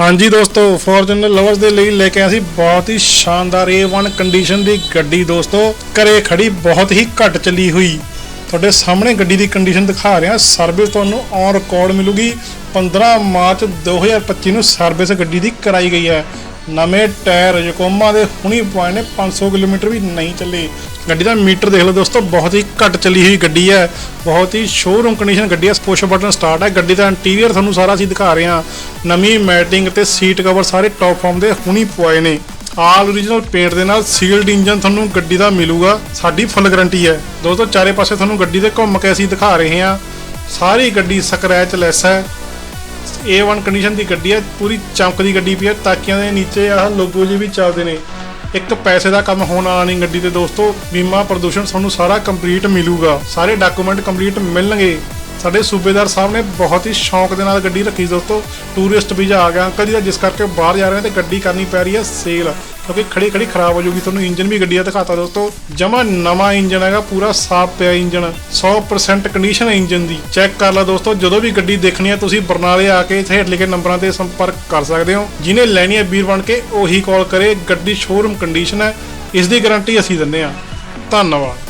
ਹਾਂਜੀ ਦੋਸਤੋ Fortuner lovers ਦੇ ਲਈ ਲੈ ਕੇ ਆਇਆ ਸੀ ਬਹੁਤ ਹੀ ਸ਼ਾਨਦਾਰ A1 ਕੰਡੀਸ਼ਨ ਦੀ ਗੱਡੀ ਦੋਸਤੋ। ਘਰੇ ਖੜੀ ਬਹੁਤ ਹੀ ਘੱਟ ਚੱਲੀ ਹੋਈ। ਤੁਹਾਡੇ ਸਾਹਮਣੇ ਗੱਡੀ ਦੀ ਕੰਡੀਸ਼ਨ ਦਿਖਾ ਰਿਹਾ। ਸਰਵਿਸ ਤੁਹਾਨੂੰ ਔਨ ਰਿਕਾਰਡ ਮਿਲੂਗੀ। 15 ਮਾਰਚ 2025 ਨੂੰ ਸਰਵਿਸ ਗੱਡੀ ਦੀ ਕਰਾਈ ਗਈ ਹੈ। ਨਵੇਂ ਟਾਇਰ ਯਕੋਮਾ ਦੇ ਹੁਣੀ ਪੁਆਇੰਟ ਨੇ 500 ਕਿਲੋਮੀਟਰ ਵੀ ਨਹੀਂ ਚੱਲੇ। ਗੱਡੀ ਦਾ ਮੀਟਰ ਦੇਖ ਲਓ ਦੋਸਤੋ, ਬਹੁਤ ਹੀ ਘੱਟ ਚੱਲੀ ਹੋਈ ਗੱਡੀ ਹੈ। ਬਹੁਤ ਹੀ ਸ਼ੋਰੂਮ ਕੰਡੀਸ਼ਨ ਗੱਡੀ ਹੈ ਸਪੋਸ਼ ਬਟਨ ਸਟਾਰਟ ਹੈ। ਗੱਡੀ ਦਾ ਇੰਟੀਰੀਅਰ ਤੁਹਾਨੂੰ ਸਾਰਾ ਅਸੀਂ ਦਿਖਾ ਰਹੇ ਹਾਂ। ਨਵੀਂ ਮੈਟਿੰਗ ਤੇ ਸੀਟ ਕਵਰ ਸਾਰੇ ਟੌਪ ਫਾਰਮ ਦੇ ਹੁਣੀ ਪੁਆਏ ਨੇ। ਆਲ ਓਰੀਜਨਲ ਪੇਂਟ ਦੇ ਨਾਲ ਸੀਲਡ ਇੰਜਨ ਤੁਹਾਨੂੰ ਗੱਡੀ ਦਾ ਮਿਲੂਗਾ। ਸਾਡੀ ਫੁੱਲ ਗਾਰੰਟੀ ਹੈ। ਦੋਸਤੋ, ਚਾਰੇ ਪਾਸੇ ਤੁਹਾਨੂੰ ਗੱਡੀ ਦੇ ਘੁੰਮ ਕੇ ਅਸੀਂ ਦਿਖਾ ਰਹੇ ਹਾਂ। ਸਾਰੀ ਗੱਡੀ ਸਕ੍ਰੈਚ ਲੈਸ ਹੈ। A1 ਕੰਡੀਸ਼ਨ ਦੀ ਗੱਡੀ ਹੈ, ਪੂਰੀ ਚਮਕਦੀ ਗੱਡੀ ਪਈ ਹੈ, ਤਾਕੀਆਂ ਦੇ ਨੀਚੇ ਆਹ ਲੋਗੋ ਜੀ ਵੀ ਚੱਲਦੇ ਨੇ। ਇੱਕ ਪੈਸੇ ਦਾ ਕੰਮ ਹੋਣ ਵਾਲਾ ਨਹੀਂ ਗੱਡੀ ਤੇ ਦੋਸਤੋ, ਬੀਮਾ ਪ੍ਰਦੂਸ਼ਣ ਤੁਹਾਨੂੰ ਸਾਰਾ ਕੰਪਲੀਟ ਮਿਲੂਗਾ। ਸਾਰੇ ਡਾਕੂਮੈਂਟ ਕੰਪਲੀਟ ਮਿਲਣਗੇ। ਸਾਡੇ ਸੂਬੇਦਾਰ ਸਾਹਿਬ ਨੇ ਬਹੁਤ ਹੀ ਸ਼ੌਂਕ ਦੇ ਨਾਲ ਗੱਡੀ ਰੱਖੀ ਦੋਸਤੋ। ਟੂਰਿਸਟ ਵੀਜ਼ਾ ਆ ਗਿਆ। ਅੰਕਲ ਜੀ ਦਾ ਜਿਸ ਕਰਕੇ ਬਾਹਰ ਜਾ ਰਹੇ ਨੇ ਤੇ ਗੱਡੀ ਕਰਨੀ ਪੈ ਰਹੀ ਹੈ ਸੇਲ ਕਿਉਂਕਿ ਖੜੀ ਖੜੀ ਖਰਾਬ ਹੋ ਜੂਗੀ, ਤੁਹਾਨੂੰ ਇੰਜਨ ਵੀ ਗੱਡੀ ਦਾ ਦਿਖਾਤਾ ਦੋਸਤੋ ਜਮਾ ਨਵਾਂ ਇੰਜਨ ਹੈਗਾ, ਪੂਰਾ ਸਾਫ਼ ਪਿਆ ਇੰਜਨ 100% ਕੰਡੀਸ਼ਨ ਹੈ ਇੰਜਨ ਦੀ। ਚੈੱਕ ਕਰ ਲਓ ਦੋਸਤੋ, ਜਦੋਂ ਵੀ ਗੱਡੀ ਦੇਖਣੀ ਹੈ, ਤੁਸੀਂ ਬਰਨਾਲੇ ਆ ਕੇ ਹੇਠ ਲਿਖੇ ਨੰਬਰਾਂ ਤੇ ਸੰਪਰਕ ਕਰ ਸਕਦੇ ਹੋ। ਜਿਹਨੇ ਲੈਣੀ ਹੈ ਵੀਰ ਬਣ ਕੇ, ਉਹੀ ਕਾਲ ਕਰੇ। ਗੱਡੀ ਸ਼ੋਰੂਮ ਕੰਡੀਸ਼ਨ ਹੈ, ਇਸ ਦੀ ਗਾਰੰਟੀ ਅਸੀਂ ਦਿੰਦੇ ਹਾਂ। ਧੰਨਵਾਦ।